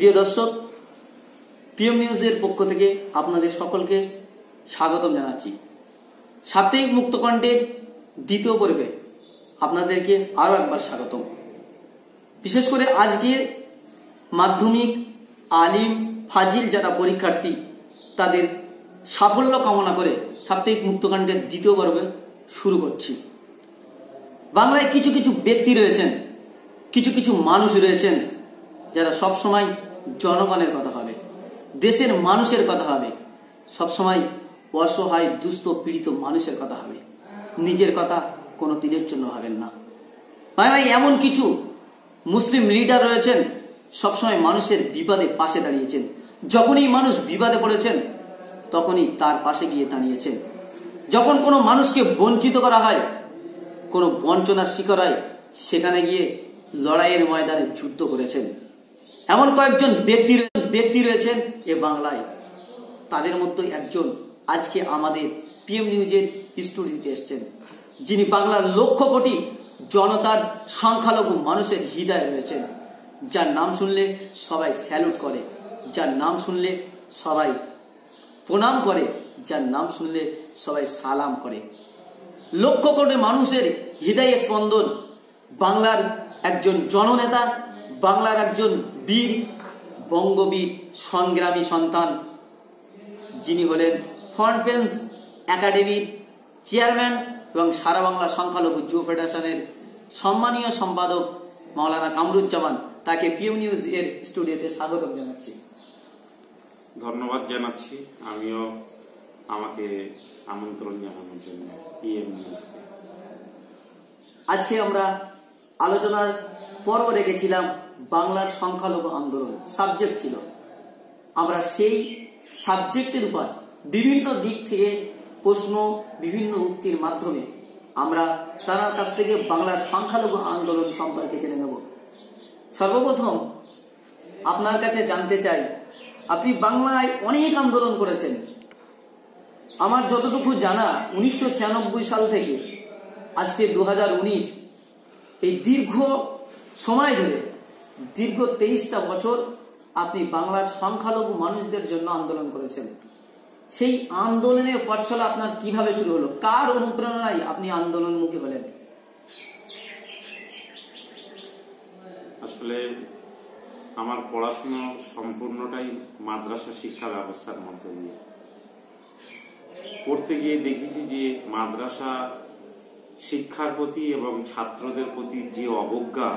প্রিয় দর্শক, পিএম নিউজের পক্ষ থেকে আপনাদের সকলকে স্বাগতম জানাচ্ছি। সাপ্তাহিক মুক্তকণ্ঠের দ্বিতীয় পর্বে আপনাদেরকে আরও একবার স্বাগতম। বিশেষ করে আজকের মাধ্যমিক আলিম ফাজিল যারা পরীক্ষার্থী, তাদের সাফল্য কামনা করে সাপ্তাহিক মুক্তকাণ্ডের দ্বিতীয় পর্বে শুরু করছি। বাংলায় কিছু কিছু ব্যক্তি রয়েছেন, কিছু কিছু মানুষ রয়েছেন, যারা সবসময় জনগণের কথা হবে দেশের মানুষের কথা ভাবে, সবসময় অসহায়, দুস্থ, পীড়িত মানুষের কথা হবে নিজের কথা কোনো দিনের জন্য ভাবেন না। বাংলায় এমন কিছু মুসলিম লিডার রয়েছেন, সবসময় মানুষের বিপদে পাশে দাঁড়িয়েছেন। যখনই মানুষ বিপদে পড়েছেন, তখনই তার পাশে গিয়ে দাঁড়িয়েছেন। যখন কোনো মানুষকে বঞ্চিত করা হয়, কোনো বঞ্চনার শিকার হয়, সেখানে গিয়ে লড়াইয়ের ময়দানে যুদ্ধ করেছেন। এমন কয়েকজন ব্যক্তি ব্যক্তি রয়েছেন এ বাংলায়। তাদের মধ্যে একজন আজকে আমাদের পিএম নিউজের স্টুডিওতে এসছেন। যিনি বাংলার লক্ষ কোটি জনতার সংখ্যালঘু মানুষের হৃদয় রয়েছেন। যার নাম শুনলে সবাই স্যালুট করে, যার নাম শুনলে সবাই প্রণাম করে, যার নাম শুনলে সবাই সালাম করে। লক্ষ কোটি মানুষের হৃদয় স্পন্দন বাংলার একজন জননেতা বাংলার একজন বীর বঙ্গবীর সংগ্রামী সন্তান। যিনি হলেন ফরেন্স একাডেমির চেয়ারম্যান এবং সারা বাংলা সংখ্যালঘু যুব ফেডারেশনের সম্মানীয় সম্পাদক মাওলানা কামরুজ্জামান তাকে পিএম নিউজ এর স্টুডিওতে স্বাগত জানাচ্ছি। ধন্যবাদ জানাচ্ছি। আমিও আমাকে আমন্ত্রণ জানানোর জন্য পিএম নিউজকে। আজকে আমরা আলোচনার পর্ব রেখেছিলাম বাংলার সংখ্যালঘু আন্দোলন সাবজেক্ট ছিল। আমরা সেই সাবজেক্টের উপর বিভিন্ন দিক থেকে প্রশ্ন, বিভিন্ন উক্তির মাধ্যমে আমরা তার কাছ থেকে বাংলার সংখ্যালঘু আন্দোলন সম্পর্কে জেনে নেব। সর্বপ্রথম আপনার কাছে জানতে চাই, আপনি বাংলায় অনেক আন্দোলন করেছেন। আমার যতটুকু জানা, উনিশশো ছিয়ানব্বই সাল থেকে, আজকে দু হাজার উনিশ, এই দীর্ঘ সময় ধরে দীর্ঘ তেইশটা বছর আপনি বাংলার সংখ্যালঘু মানুষদের জন্য আন্দোলন করেছেন। সেই আন্দোলনের পথ চলা আপনার কীভাবে শুরু হলো? কার অনুপ্রেরণায় আপনি আন্দোলনমুখী হলেন? আসলে আমার পড়াশুনো সম্পূর্ণটাই মাদ্রাসা শিক্ষা ব্যবস্থার মধ্যে দিয়ে। পড়তে গিয়ে দেখেছি যে মাদ্রাসা শিক্ষার প্রতি এবং ছাত্রদের প্রতি যে অবজ্ঞা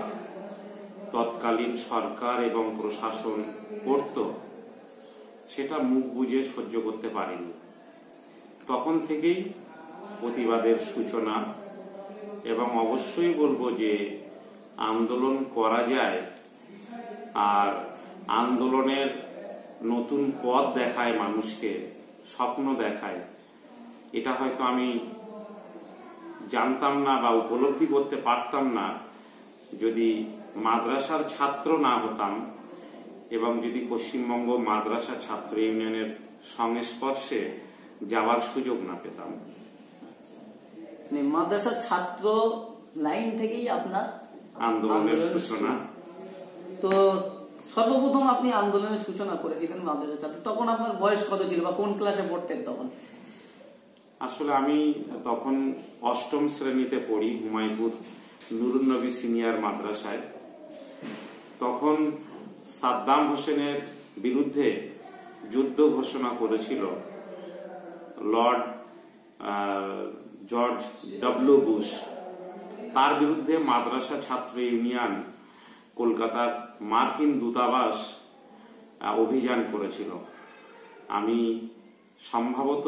তৎকালীন সরকার এবং প্রশাসন করত, সেটা মুখ বুঝে সহ্য করতে পারেনি। তখন থেকেই প্রতিবাদের সূচনা এবং অবশ্যই বলব যে আন্দোলন করা যায় আর আন্দোলনের নতুন পথ দেখায় মানুষকে, স্বপ্ন দেখায়। এটা হয়তো আমি জানতাম না বা উপলব্ধি করতে পারতাম না যদি মাদ্রাসার ছাত্র না হতাম এবং যদি পশ্চিমবঙ্গ মাদ্রাসা ছাত্র ইউনিয়নের সংস্পর্শে যাওয়ার সুযোগ না পেতাম। মানে মাদ্রাসা ছাত্র লাইন থেকেই আপনার আন্দোলনের আন্দোলনের সূচনা। তো সর্বপ্রথম আপনি আন্দোলনের সূচনা করেছিলেন মাদ্রাসা ছাত্র। তখন আপনার বয়স কত ছিল বা কোন ক্লাসে পড়তেন তখন? আসলে আমি তখন অষ্টম শ্রেণীতে পড়ি হুমায়ুপুর নুরুন্নবী সিনিয়র মাদ্রাসায়। তখন সাদ্দাম হোসেনের বিরুদ্ধে যুদ্ধ ঘোষণা করেছিল লর্ড জর্জ ডব্লিউ বুশ। তার বিরুদ্ধে মাদ্রাসা ছাত্র ইউনিয়ন কলকাতার মার্কিন দূতাবাস অভিযান করেছিল। আমি সম্ভবত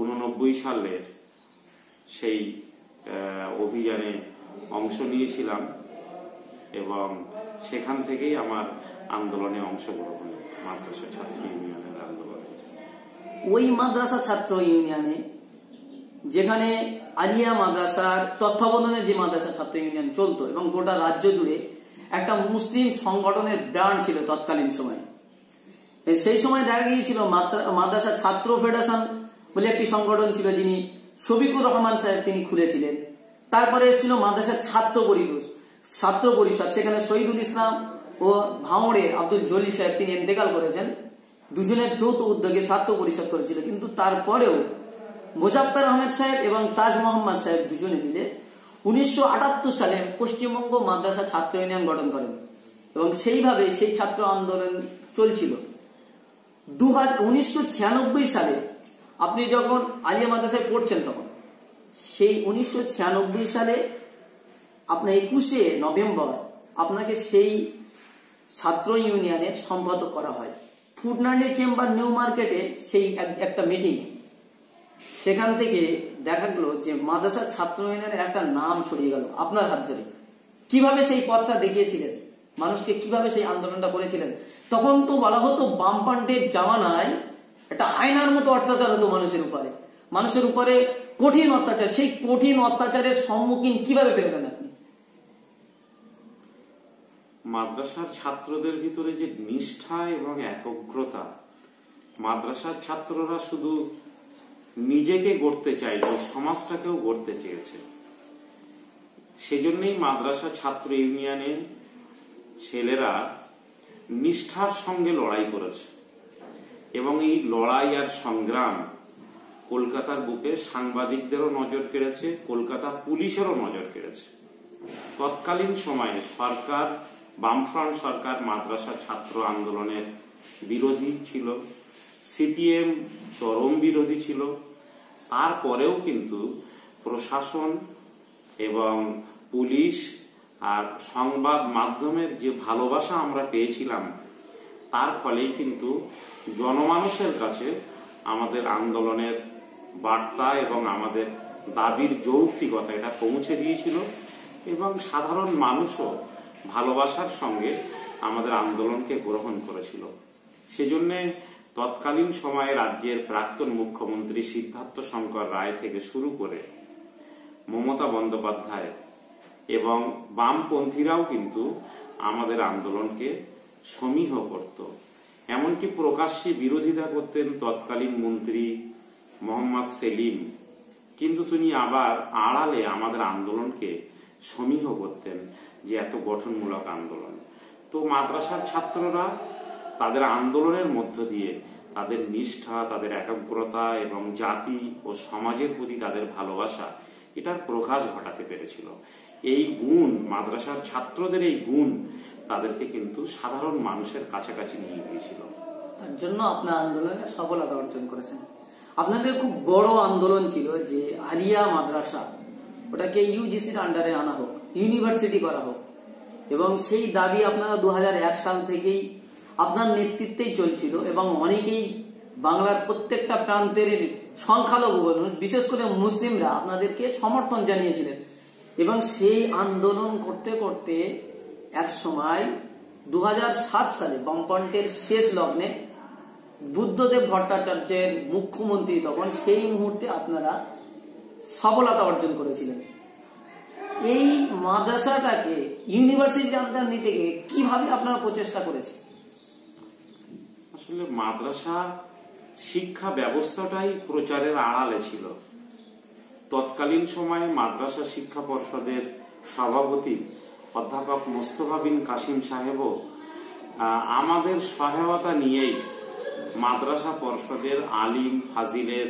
উননব্বই সালের সেই অভিযানে অংশ নিয়েছিলাম এবং সেখান থেকেই আমার আন্দোলনে অংশগ্রহণ মাদ্রাসা ছাত্র ইউনিয়নের আন্দোলনে। ওই মাদ্রাসা ছাত্র ইউনিয়নে, যেখানে আলিয়া মাদ্রাসার তত্ত্বাবধানে যে মাদ্রাসা ছাত্র ইউনিয়ন চলতো এবং গোটা রাজ্য জুড়ে একটা মুসলিম সংগঠনের ব্রান্ড ছিল তৎকালীন সময়। সেই সময় দেখা গিয়েছিল মাদ্রা- মাদ্রাসা ছাত্র ফেডারেশন বলে একটি সংগঠন ছিল যিনি শফিকুর রহমান সাহেব তিনি খুলেছিলেন। তারপরে এসেছিল মাদ্রাসার ছাত্র পরিদোষ ছাত্র পরিষদ। সেখানে শহীদুল ইসলাম ও ভাঙড়ের আব্দুল জলিল সাহেব তিনি ইন্তেকাল করেছেন। দুজনের যৌথ উদ্যোগে স্বার্থ পরিষদ করেছিল। কিন্তু তারপরেও মোজাফর আহমেদ সাহেব এবং তাজ মোহাম্মদ সাহেব দুজনে মিলে উনিশশো আটাত্তর সালে পশ্চিমবঙ্গ মাদ্রাসা ছাত্র ইউনিয়ন গঠন করেন এবং সেইভাবে সেই ছাত্র আন্দোলন চলছিল। দু সালে আপনি যখন আলিয়া মাদ্রাসায় পড়ছেন তখন সেই উনিশশো ছিয়ানব্বই সালে, আপনার একুশে নভেম্বর, আপনাকে সেই ছাত্র ইউনিয়নের সম্পাদক করা হয়। ফুডনান্ডের চেম্বার নিউ মার্কেটে সেই একটা মিটিং সেখান থেকে দেখা গেল যে মাদ্রাসার ছাত্র ইউনিয়নের একটা নাম ছড়িয়ে গেল আপনার হাত ধরে। কীভাবে সেই পথটা দেখিয়েছিলেন? মানুষকে কীভাবে সেই আন্দোলনটা করেছিলেন? তখন তো বলা হতো বামপান্ডের জামানায় একটা হাইনার মতো অত্যাচার হতো মানুষের উপরে। মানুষের উপরে কঠিন অত্যাচার, সেই কঠিন অত্যাচারের সম্মুখীন কীভাবে পেলেন আপনি? মাদ্রাসার ছাত্রদের ভিতরে যে নিষ্ঠা এবং একগ্রতা, মাদ্রাসার ছাত্ররা শুধু নিজেকে গড়তে চাই ওই সমাজটাকেও গড়তে চেয়েছে। সেজন্যই মাদ্রাসা ছাত্র ইউনিয়নে ছেলেরা নিষ্ঠার সঙ্গে লড়াই করেছে। এবং এই লড়াই আর সংগ্রাম কলকাতার বুকে সাংবাদিকদেরও নজর কেড়েছে কলকাতা পুলিশেরও নজর কেড়েছে। তৎকালীন সময়ে সরকার, বামফ্রন্ট সরকার, মাদ্রাসা ছাত্র আন্দোলনের বিরোধী ছিল, সিপিএম চরম বিরোধী ছিল। তারপরেও কিন্তু প্রশাসন এবং পুলিশ আর সংবাদ মাধ্যমের যে ভালোবাসা আমরা পেয়েছিলাম, তার ফলেই কিন্তু জনমানুষের কাছে আমাদের আন্দোলনের বার্তা এবং আমাদের দাবির যৌক্তিকতা, এটা পৌঁছে দিয়েছিল। এবং সাধারণ মানুষও ভালোবাসার সঙ্গে আমাদের আন্দোলনকে গ্রহণ করেছিল। সেজন্য তৎকালীন সময়ে রাজ্যের প্রাক্তন মুখ্যমন্ত্রী সিদ্ধার্থ শঙ্কর রায় থেকে শুরু করে মমতা বন্দ্যোপাধ্যায় এবং বামপন্থীরাও কিন্তু আমাদের আন্দোলনকে সমীহ করত। এমনকি প্রকাশ্যে বিরোধিতা করতেন তৎকালীন মন্ত্রী মোহাম্মদ সেলিম। কিন্তু তিনি আবার আড়ালে আমাদের আন্দোলনকে সমীহ করতেন যে এত গঠনমূলক আন্দোলন। তো মাদ্রাসার ছাত্ররা তাদের আন্দোলনের মধ্য দিয়ে তাদের নিষ্ঠা, তাদের একাগ্রতা এবং জাতি ও সমাজের প্রতি তাদের ভালোবাসা, এটার প্রকাশ ঘটাতে পেরেছিল। এই গুণ, মাদ্রাসার ছাত্রদের এই গুণ তাদেরকে কিন্তু সাধারণ মানুষের কাছাকাছি নিয়ে গিয়েছিল। তার জন্য আপনার আন্দোলনে সফলতা অর্জন করেছেন। আপনাদের খুব বড় আন্দোলন ছিল যে আলিয়া মাদ্রাসা, ওটাকে ইউজিসির আন্ডারে আনা হোক ইউনিভার্সিটি করা হোক। এবং সেই দাবি আপনারা দু হাজার এক সাল থেকেই আপনার নেতৃত্বেই চলছিল এবং অনেকেই বাংলার প্রত্যেকটা প্রান্তের সংখ্যালঘু মানুষ, বিশেষ করে মুসলিমরা আপনাদেরকে সমর্থন জানিয়েছিলেন। এবং সেই আন্দোলন করতে করতে এক সময় দু হাজার সাত সালে বামপন্টের শেষ লগ্নে বুদ্ধদেব ভট্টাচার্যের মুখ্যমন্ত্রী তখন সেই মুহূর্তে আপনারা সফলতা অর্জন করেছিলেন। এই মাদ্রাসাটাকে, ইউনিভার্সিটি আন্ডার নিতে গিয়ে কীভাবে আপনারা প্রচেষ্টা করেছে আসলে মাদ্রাসা শিক্ষা ব্যবস্থাটাই প্রচারের আড়ালে ছিল। তৎকালীন সময়ে মাদ্রাসা শিক্ষা পর্ষদের সভাপতি অধ্যাপক মোস্তফা বিন কাসিম সাহেবও আমাদের সহায়তা নিয়েই মাদ্রাসা পর্ষদের আলিম, ফাজিলের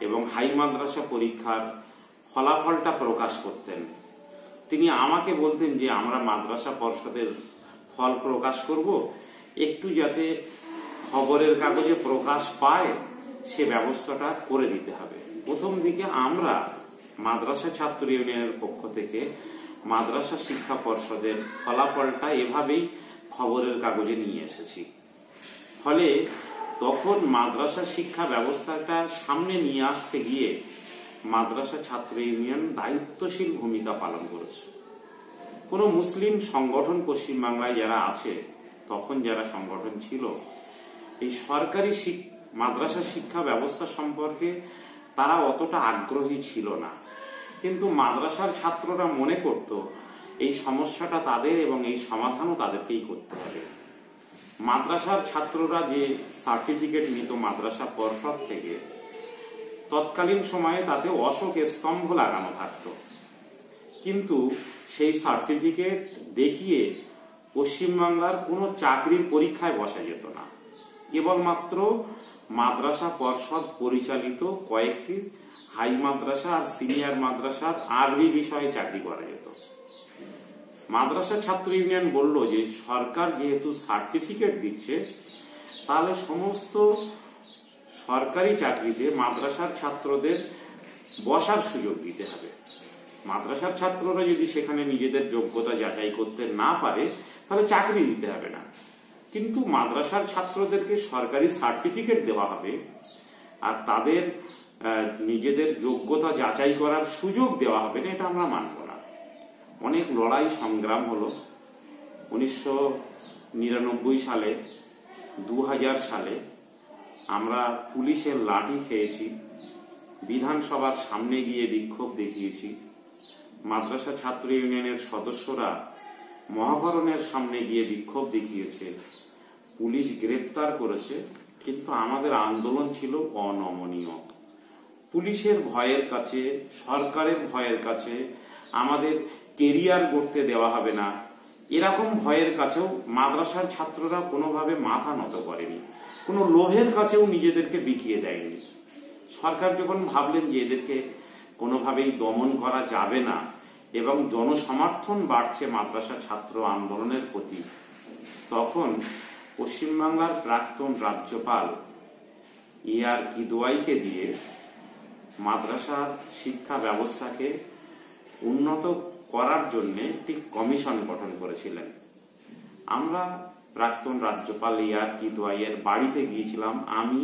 এবং হাই মাদ্রাসা পরীক্ষার ফলাফলটা প্রকাশ করতেন। তিনি আমাকে বলতেন যে, আমরা মাদ্রাসা পর্ষদের ফল প্রকাশ করব। একটু যাতে খবরের কাগজে প্রকাশ পায়, সে ব্যবস্থাটা করে দিতে হবে। প্রথম দিকে আমরা মাদ্রাসা ছাত্র ইউনিয়নের পক্ষ থেকে মাদ্রাসা শিক্ষা পর্ষদের ফলাফলটা এভাবেই খবরের কাগজে নিয়ে এসেছি। ফলে তখন মাদ্রাসা শিক্ষা ব্যবস্থাটা সামনে নিয়ে আসতে গিয়ে মাদ্রাসা ছাত্র ইউনিয়ন দায়িত্বশীল ভূমিকা পালন করেছে। কোন মুসলিম সংগঠন পশ্চিমবাংলায় যারা আছে, তখন যারা সংগঠন ছিল, এই সরকারি মাদ্রাসা শিক্ষা ব্যবস্থা সম্পর্কে তারা অতটা আগ্রহী ছিল না। কিন্তু মাদ্রাসার ছাত্ররা মনে করত, এই সমস্যাটা তাদের এবং এই সমাধানও তাদেরকেই করতে হবে। মাদ্রাসার ছাত্ররা যে সার্টিফিকেট নিত মাদ্রাসা পর্ষদ থেকে, তৎকালীন সময়ে তাতে অশোক স্তম্ভ লাগানো থাকত। কিন্তু সেই সার্টিফিকেট দেখিয়ে পশ্চিমবাংলার কোনো চাকরির পরীক্ষায় বসা যেত না। কেবলমাত্র মাদ্রাসা পর্ষদ পরিচালিত কয়েকটি হাই মাদ্রাসা আর সিনিয়র মাদ্রাসার আরবি বিষয়ে চাকরি করা যেত। মাদ্রাসা ছাত্র ইউনিয়ন বলল যে, সরকার যেহেতু সার্টিফিকেট দিচ্ছে, তাহলে সমস্ত সরকারি চাকরিতে মাদ্রাসার ছাত্রদের বসার সুযোগ দিতে হবে। মাদ্রাসার ছাত্ররা যদি সেখানে নিজেদের যোগ্যতা যাচাই করতে না পারে, তাহলে চাকরি দিতে হবে না। কিন্তু মাদ্রাসার ছাত্রদেরকে সরকারি সার্টিফিকেট দেওয়া হবে আর তাদের নিজেদের যোগ্যতা যাচাই করার সুযোগ দেওয়া হবে না, এটা আমরা মানব। অনেক লড়াই সংগ্রাম হলো। উনিশশো নিরানব্বই সালে দু হাজার সালে আমরা পুলিশের লাঠি খেয়েছি, বিধানসভার সামনে গিয়ে বিক্ষোভ দেখিয়েছি, মাদ্রাসা ছাত্র ইউনিয়নের সদস্যরা মহাকরণের সামনে গিয়ে বিক্ষোভ দেখিয়েছে, পুলিশ গ্রেপ্তার করেছে, কিন্তু আমাদের আন্দোলন ছিল অনমনীয়। পুলিশের ভয়ের কাছে, সরকারের ভয়ের কাছে, আমাদের কেরিয়ার গড়তে দেওয়া হবে না। এরকম ভয়ের কাছেও মাদ্রাসার ছাত্ররা কোনোভাবে মাথা নত করেনি। কোনো লোভের কাছেও নিজেদেরকে বিকিয়ে দেয়নি। সরকার যখন ভাবলেন যে এদেরকে কোনোভাবেই দমন করা যাবে না এবং জনসমর্থন বাড়ছে মাদ্রাসা ছাত্র আন্দোলনের প্রতি, তখন পশ্চিমবাংলার প্রাক্তন রাজ্যপাল ইয়ার কিদোয়াইকে দিয়ে মাদ্রাসার শিক্ষা ব্যবস্থাকে উন্নত করার জন্য একটি কমিশন গঠন করেছিলেন। আমরা প্রাক্তন রাজ্যপাল ইয়ার কিদোয়াইয়ের বাড়িতে গিয়েছিলাম। আমি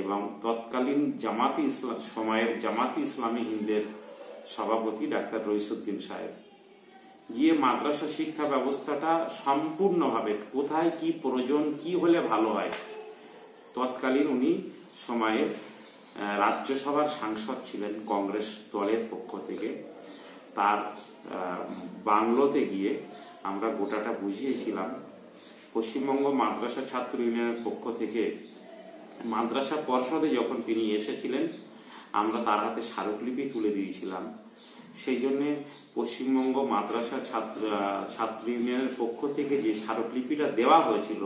এবং তৎকালীন জামাতি ইসলাম, সময়ের জামাতি ইসলামী হিন্দের সভাপতি ডাক্তার রইসুদ্দিন সাহেব। গিয়ে মাদ্রাসা শিক্ষা ব্যবস্থাটা সম্পূর্ণভাবে কোথায় কি প্রয়োজন, কি হলে ভালো হয়? তৎকালীন উনি সময়ের রাজ্যসভার সাংসদ ছিলেন কংগ্রেস দলের পক্ষ থেকে। তার বাংলোতে গিয়ে আমরা গোটাটা বুঝিয়েছিলাম। পশ্চিমবঙ্গ মাদ্রাসা ছাত্র ইউনিয়নের পক্ষ থেকে মাদ্রাসা পর্ষদে যখন তিনি এসেছিলেন, আমরা তার হাতে স্মারকলিপি তুলে দিয়েছিলাম। সেই জন্যে পশ্চিমবঙ্গ মাদ্রাসা ছাত্র ছাত্র ইউনিয়নের পক্ষ থেকে যে স্মারকলিপিটা দেওয়া হয়েছিল,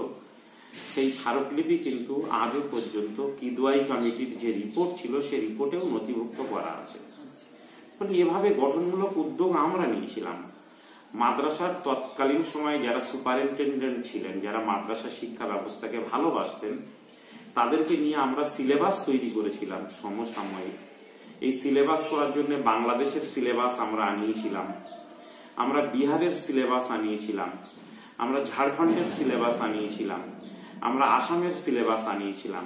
সেই স্মারকলিপি কিন্তু আজও পর্যন্ত কিদুয়াই কমিটির যে রিপোর্ট ছিল, সেই রিপোর্টেও নথিভুক্ত করা আছে। ফলে এভাবে গঠনমূলক উদ্যোগ আমরা নিয়েছিলাম। মাদ্রাসার তৎকালীন সময়ে যারা সুপারিনটেন্ডেন্ট ছিলেন, যারা মাদ্রাসা শিক্ষা ব্যবস্থাকে ভালোবাসতেন, তাদেরকে নিয়ে আমরা সিলেবাস তৈরি করেছিলাম সমসাময়িক। এই সিলেবাস করার জন্য বাংলাদেশের সিলেবাস আমরা আনিয়েছিলাম। আমরা বিহারের সিলেবাস আনিয়েছিলাম। আমরা ঝাড়খণ্ডের সিলেবাস আনিয়েছিলাম। আমরা আসামের সিলেবাস আনিয়েছিলাম।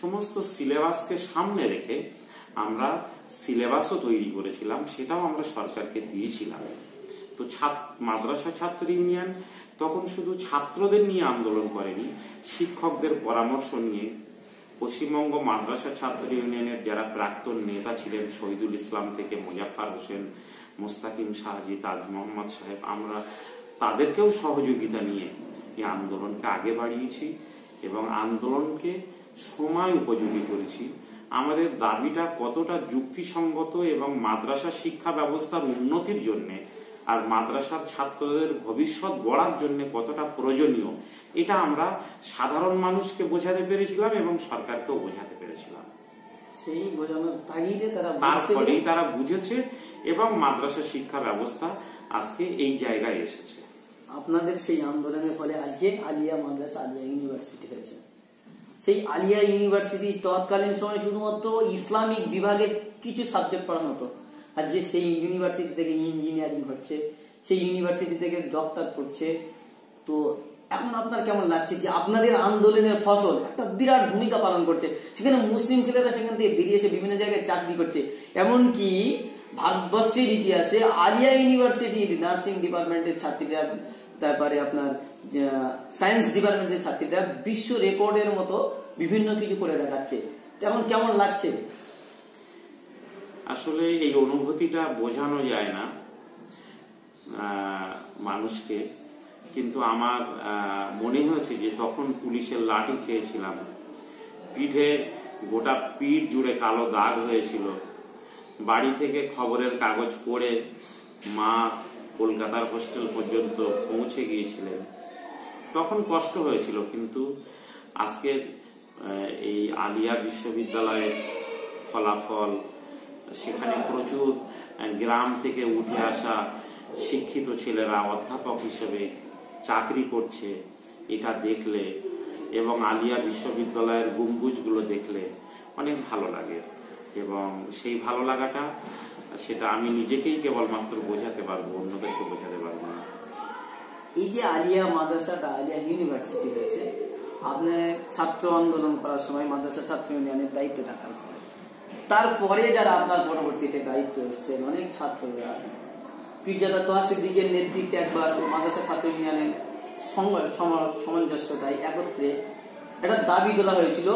সমস্ত সিলেবাসকে সামনে রেখে আমরা সিলেবাসও তৈরি করেছিলাম, সেটাও আমরা সরকারকে দিয়েছিলাম। তো মাদ্রাসা ছাত্র ইউনিয়ন তখন শুধু ছাত্রদের নিয়ে আন্দোলন করেনি, শিক্ষকদের পরামর্শ নিয়ে। পশ্চিমবঙ্গ মাদ্রাসা ছাত্র ইউনিয়নের যারা প্রাক্তন নেতা ছিলেন, শহীদুল ইসলাম থেকে মুজাফার হোসেন, মুস্তাকিম শাহজি, তাজ মোহাম্মদ সাহেব, আমরা তাদেরকেও সহযোগিতা নিয়ে এই আন্দোলনকে আগে বাড়িয়েছি এবং আন্দোলনকে সময় উপযোগী করেছি। আমাদের দাবিটা কতটা যুক্তিসঙ্গত এবং মাদ্রাসা শিক্ষা ব্যবস্থার উন্নতির জন্য আর মাদ্রাসার ছাত্রদের ভবিষ্যৎ গড়ার জন্য কতটা প্রয়োজনীয় এটা আমরা সাধারণ মানুষকে বোঝাতে পেরেছিলাম এবং সরকারকেও বোঝাতে পেরেছিলাম। সেই বোঝানোর তাগিদে তারা তারপরেই তারা বুঝেছে এবং মাদ্রাসা শিক্ষা ব্যবস্থা আজকে এই জায়গায় এসেছে। আপনাদের সেই আন্দোলনের ফলে আজকে আলিয়া মাদ্রাসা আলিয়া ইউনিভার্সিটি হয়েছে। সেই আলিয়া ইউনিভার্সিটি তৎকালীন সময় শুধুমাত্র ইসলামিক বিভাগের কিছু সাবজেক্ট পড়ানো হতো। আর যে সেই ইউনিভার্সিটি থেকে ইঞ্জিনিয়ারিং হচ্ছে, সেই ইউনিভার্সিটি থেকে ডক্টর পড়ছে। তো এখন আপনার কেমন লাগছে যে আপনাদের আন্দোলনের ফসল? একটা বিরাট ভূমিকা পালন করছে। সেখানে মুসলিম ছেলেরা সেখান থেকে বেরিয়ে এসে বিভিন্ন জায়গায় চাকরি করছে। এমনকি ভারতবর্ষের ইতিহাসে আলিয়া ইউনিভার্সিটির নার্সিং ডিপার্টমেন্টের ছাত্রীরা, তারপরে আপনার সায়েন্স ডিপার্টমেন্টের ছাত্রীরা বিশ্ব রেকর্ডের মতো বিভিন্ন কিছু করে দেখাচ্ছে। এখন কেমন লাগছে? আসলে এই অনুভূতিটা বোঝানো যায় না মানুষকে। কিন্তু আমার মনে হয়েছে যে তখন পুলিশের লাঠি খেয়েছিলাম। পিঠে গোটা পিঠ জুড়ে কালো দাগ হয়েছিল। বাড়ি থেকে খবরের কাগজ পড়ে মা কলকাতার হোস্টেল পর্যন্ত পৌঁছে গিয়েছিলেন। তখন কষ্ট হয়েছিল, কিন্তু আজকে এই আলিয়া বিশ্ববিদ্যালয়ের ফলাফল, সেখানে প্রচুর গ্রাম থেকে উঠে আসা শিক্ষিত ছেলেরা, অধ্যাপক হিসেবে চাকরি করছে, এটা দেখলে এবং আলিয়া বিশ্ববিদ্যালয়ের গম্বুজগুলো দেখলে অনেক ভালো লাগে। এবং সেই ভালো লাগাটা, সেটা আমি নিজেকেই কেবলমাত্র বোঝাতে পারব, অন্যদেরকে বোঝাতে পারব। এই যে আলিয়া মাদ্রাসাটা, আলিয়া ইউনিভার্সিটি রয়েছে আপনি ছাত্র আন্দোলন করার সময় মাদ্রাসা ছাত্র ইউনিয়নের দায়িত্বে থাকার পরে। তারপরে যারা আপনার পরবর্তীতে দায়িত্ব এসছেন, অনেক ছাত্ররা, পীরজাদা তোয়াসির দিকের নেতৃত্বে একবার মাদ্রাসা ছাত্র ইউনিয়নের সামঞ্জস্যতায় একত্রে একটা দাবি তোলা হয়েছিল,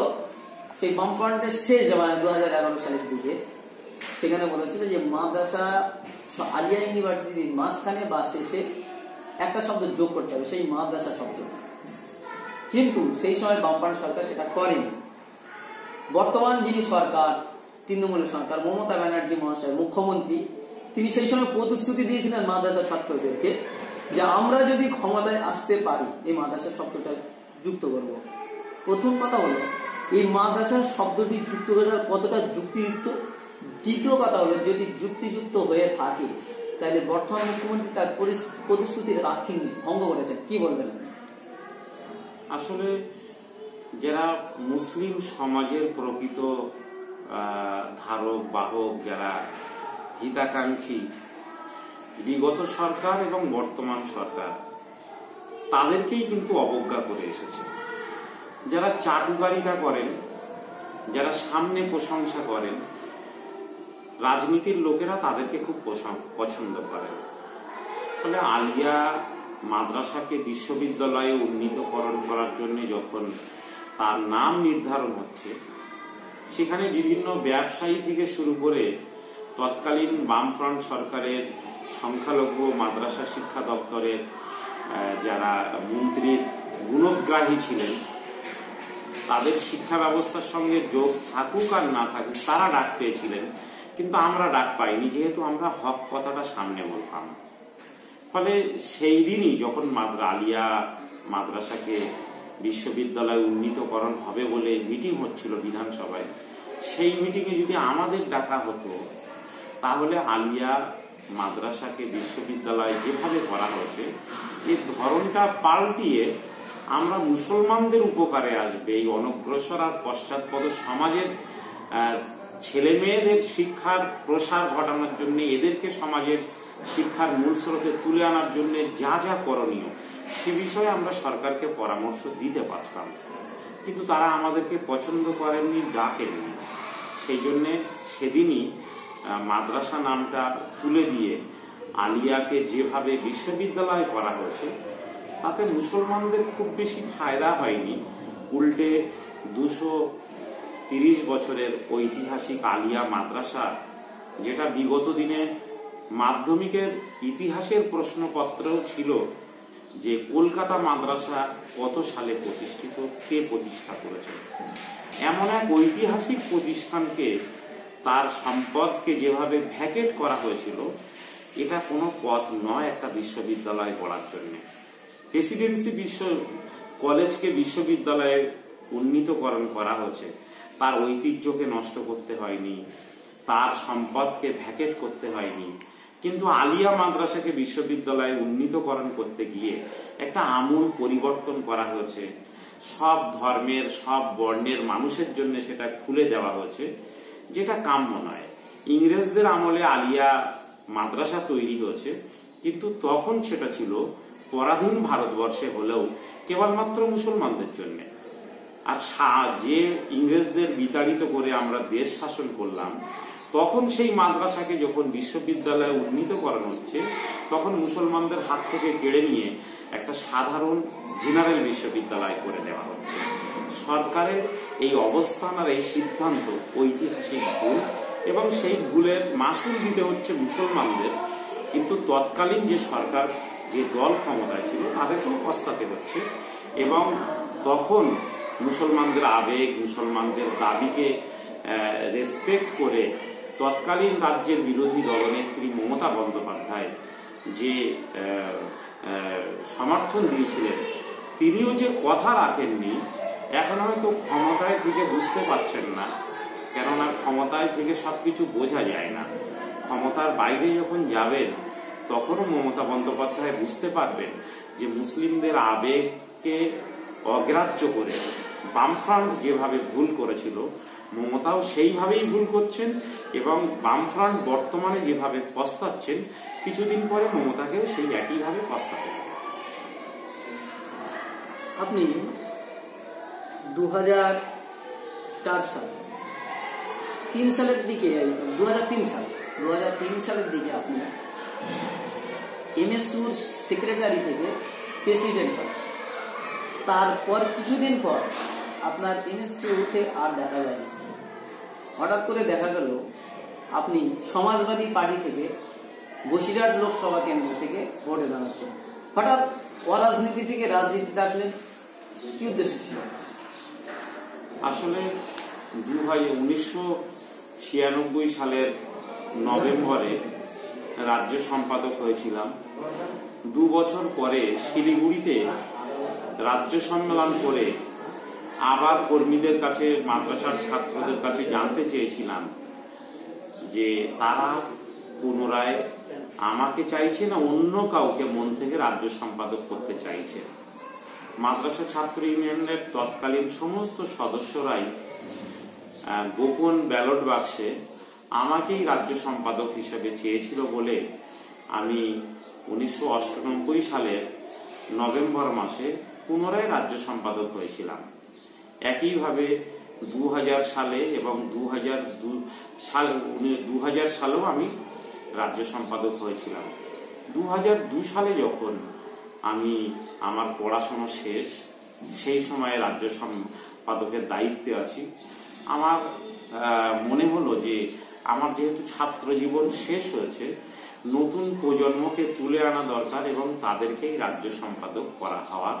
সেই বামফ্রন্টের শেষ জমানে দু হাজার এগারো সালের দিকে। সেখানে বলেছিল যে মাদ্রাসা আলিয়া ইউনিভার্সিটির মাঝখানে বা শেষে একটা শব্দ যোগ করতে হবে, সেই মাদ্রাসা শব্দটা। কিন্তু সেই সময় বামফ্রন্ট সরকার সেটা করেনি। বর্তমান যিনি সরকার, তৃণমূলের সরকার, মমতা ব্যানার্জি মহাশয়, মুখ্যমন্ত্রী, তিনি সেই সময় প্রতিশ্রুতি দিয়েছিলেন মাদ্রাসা ছাত্রদেরকে যে আমরা যদি ক্ষমতায় আসতে পারি, এই মাদ্রাসা শব্দটা যুক্ত করব। প্রথম কথা হলো, এই মাদ্রাসার শব্দটি যুক্ত করার কতটা যুক্তিযুক্ত? দ্বিতীয় কথা হলো, যদি যুক্তিযুক্ত হয়ে থাকে তাহলে বর্তমান মুখ্যমন্ত্রী তার প্রতিশ্রুতির আক্ষিণ ভঙ্গ করেছেন। কি বলবেন? আসলে যারা মুসলিম সমাজের প্রকৃত ধারক, বাহক, যারা হিতাকাঙ্ক্ষী, বিগত সরকার এবং বর্তমান সরকার, তাদেরকেই কিন্তু অবজ্ঞা করে এসেছে। যারা চাটুকারিতা করেন, যারা সামনে প্রশংসা করেন রাজনীতির লোকেরা তাদেরকে খুব পছন্দ করে ফলে আলিয়া মাদ্রাসাকে বিশ্ববিদ্যালয়ে উন্নীতকরণ করার জন্য যখন তার নাম নির্ধারণ হচ্ছে, সেখানে বিভিন্ন ব্যবসায়ী থেকে শুরু করে তৎকালীন বামফ্রন্ট সরকারের সংখ্যালঘু মাদ্রাসা শিক্ষা দপ্তরের যারা মন্ত্রীর গুণগ্রাহী ছিলেন, তাদের শিক্ষা ব্যবস্থার সঙ্গে যোগ থাকুক আর না থাকুক, তারা ডাক পেয়েছিলেন কিন্তু আমরা ডাক পাইনি, যেহেতু আমরা হক কথাটা সামনে বলতাম। ফলে সেই দিনই যখন মাদ্রা আলিয়া মাদ্রাসাকে বিশ্ববিদ্যালয় উন্নীতকরণ হবে বলে মিটিং হচ্ছিল বিধানসভায়, সেই মিটিংয়ে যদি আমাদের ডাকা হতো, তাহলে আলিয়া মাদ্রাসাকে বিশ্ববিদ্যালয় যেভাবে করা হয়েছে এই ধরনটা পাল্টিয়ে আমরা মুসলমানদের উপকারে আসবে। এই অনগ্রসর আর পশ্চাৎপদ সমাজের ছেলে মেয়েদের শিক্ষার প্রসার ঘটানোর জন্য, এদেরকে সমাজের শিক্ষার মূল স্রোতে তুলে আনার জন্য যা যা করণীয়, সে বিষয়ে আমরা সরকারকে পরামর্শ দিতে পারতাম। কিন্তু তারা আমাদেরকে পছন্দ করেননি, ডাকেননি। সেই জন্যে সেদিনই মাদ্রাসা নামটা তুলে দিয়ে আলিয়াকে যেভাবে বিশ্ববিদ্যালয় করা হয়েছে, তাতে মুসলমানদের খুব বেশি ফায়দা হয়নি। উল্টে দুশো তিরিশ বছরের ঐতিহাসিক আলিয়া মাদ্রাসা, যেটা বিগত দিনে মাধ্যমিকের ইতিহাসের প্রশ্নপত্রেও ছিল যে কলকাতা মাদ্রাসা কত সালে প্রতিষ্ঠিত, কে প্রতিষ্ঠা করেছে। এমন এক ঐতিহাসিক প্রতিষ্ঠানকে, তার সম্পদকে যেভাবে ভ্যাকেট করা হয়েছিল, এটা কোনো পথ নয় একটা বিশ্ববিদ্যালয় গড়ার জন্য। প্রেসিডেন্সি বিশ্ব, কলেজকে বিশ্ববিদ্যালয়ে উন্নীতকরণ করা হয়েছে। তার ঐতিহ্যকে নষ্ট করতে হয়নি, তার সম্পদকে ভ্যাকেট করতে হয়নি। কিন্তু আলিয়া মাদ্রাসাকে বিশ্ববিদ্যালয়ে উন্নীতকরণ করতে গিয়ে একটা আমূল পরিবর্তন করা হয়েছে। সব ধর্মের, সব বর্ণের মানুষের জন্য সেটা খুলে দেওয়া হয়েছে, যেটা কাম্য নয়। ইংরেজদের আমলে আলিয়া মাদ্রাসা তৈরি হয়েছে, কিন্তু তখন সেটা ছিল পরাধীন ভারতবর্ষে হলেও কেবলমাত্র মুসলমানদের জন্য। আর যে ইংরেজদের বিতাড়িত করে আমরা দেশ শাসন করলাম, তখন সেই মাদ্রাসাকে যখন বিশ্ববিদ্যালয়ে উন্নীত করানো হচ্ছে, তখন মুসলমানদের হাত থেকে কেড়ে নিয়ে একটা সাধারণ জেনারেল বিশ্ববিদ্যালয় করে দেওয়া হচ্ছে। সরকারের এই অবস্থান আর এই সিদ্ধান্ত ঐতিহাসিক ভুল, এবং সেই ভুলের মাসুল দিতে হচ্ছে মুসলমানদের, কিন্তু তৎকালীন যে সরকার, যে দল ক্ষমতায় ছিল, তাদেরকেও পস্তাতে হচ্ছে, এবং তখন মুসলমানদের আবেগ, মুসলমানদের দাবিকে রেসপেক্ট করে তৎকালীন রাজ্যের বিরোধী দলনেত্রী মমতা বন্দ্যোপাধ্যায় যে সমর্থন দিয়েছিলেন, তিনিও যে কথা রাখেননি, এখন হয়তো ক্ষমতায় থেকে বুঝতে পারছেন না। কেননা ক্ষমতায় থেকে সবকিছু বোঝা যায় না। ক্ষমতার বাইরে যখন যাবেন, তখনও মমতা বন্দ্যোপাধ্যায় বুঝতে পারবেন যে মুসলিমদের আবেগকে অগ্রাহ্য করে বামফ্রন্ট যেভাবে ভুল করেছিল, মমতাও সেইভাবেই ভুল করছেন এবং বামফ্রন্ট বর্তমানে যেভাবে পস্তাচ্ছেন, কিছুদিন পরে মমতাকেও সেই একইভাবে পস্তাতে হবে। আপনি দু হাজার চার সাল, তিন সালের দিকে দু হাজার তিন সাল দু হাজার তিন সালের দিকে আপনি এমএসুর সেক্রেটারি থেকে প্রেসিডেন্ট হন। তারপর কিছুদিন পর আপনার এমএসসি উঠে আর দেখা যায়নি। হঠাৎ করে দেখা গেল, আপনি সমাজবাদী পার্টি থেকে বসিরহাট লোকসভা কেন্দ্র থেকে ভোটে দাঁড়াচ্ছেন। হঠাৎ অরাজনীতি থেকে রাজনীতিতে আসলেন, কি উদ্দেশ্য ছিল? আসলে দু হাজার উনিশশো ছিয়ানব্বই সালের নভেম্বরে রাজ্য সম্পাদক হয়েছিলাম। দু বছর পরে শিলিগুড়িতে রাজ্য সম্মেলন করে আবার কর্মীদের কাছে, মাদ্রাসার ছাত্রদের কাছে জানতে চেয়েছিলাম যে তারা পুনরায় আমাকে চাইছে না, অন্য কাউকে, মন থেকে রাজ্য সম্পাদক করতে চাইছে। মাদ্রাসা ছাত্র ইউনিয়নের তৎকালীন সমস্ত সদস্যরাই গোপন ব্যালট বাক্সে আমাকেই রাজ্য সম্পাদক হিসেবে চেয়েছিল বলে আমি উনিশশো সালের নভেম্বর মাসে পুনরায় রাজ্য সম্পাদক হয়েছিলাম। একইভাবে দু হাজার সালে এবং দু হাজার সাল দু হাজার সালেও আমি রাজ্য সম্পাদক হয়েছিলাম। দু সালে যখন আমি আমার পড়াশোনা শেষ, সেই সময়ে রাজ্য সম্পাদকের দায়িত্বে আছি। আমার মনে হলো যে আমার যেহেতু ছাত্র জীবন শেষ হয়েছে, নতুন প্রজন্মকে তুলে আনা দরকার এবং তাদেরকেই রাজ্য সম্পাদক করা হওয়ার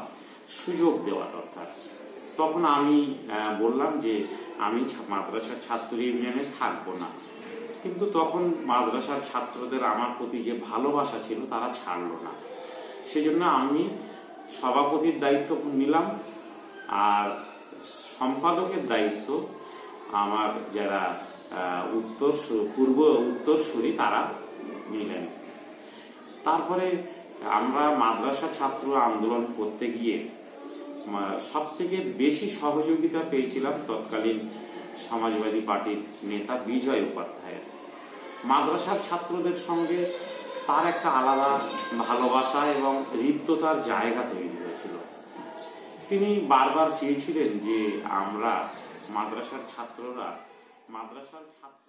সুযোগ দেওয়া দরকার। তখন আমি বললাম যে আমি মাদ্রাসার ছাত্র ইউনিয়নে থাকব না। কিন্তু তখন মাদ্রাসার ছাত্রদের আমার প্রতি যে ভালোবাসা ছিল, তারা ছাড়লো না। সেজন্য আমি সভাপতির দায়িত্ব নিলাম আর সম্পাদকের দায়িত্ব আমার যারা উত্তর পূর্ব উত্তরসূরি তারা নিলেন। তারপরে আমরা মাদ্রাসা ছাত্র আন্দোলন করতে গিয়ে সব থেকে বেশি সহযোগিতা পেয়েছিলাম তৎকালীন সমাজবাদী পার্টির নেতা বিজয় উপাধ্যায়ের। মাদ্রাসার ছাত্রদের সঙ্গে তার একটা আলাদা ভালোবাসা এবং হৃদ্যতার জায়গা তৈরি হয়েছিল। তিনি বারবার চেয়েছিলেন যে আমরা মাদ্রাসার ছাত্ররা, মাদ্রাসার ছাত্র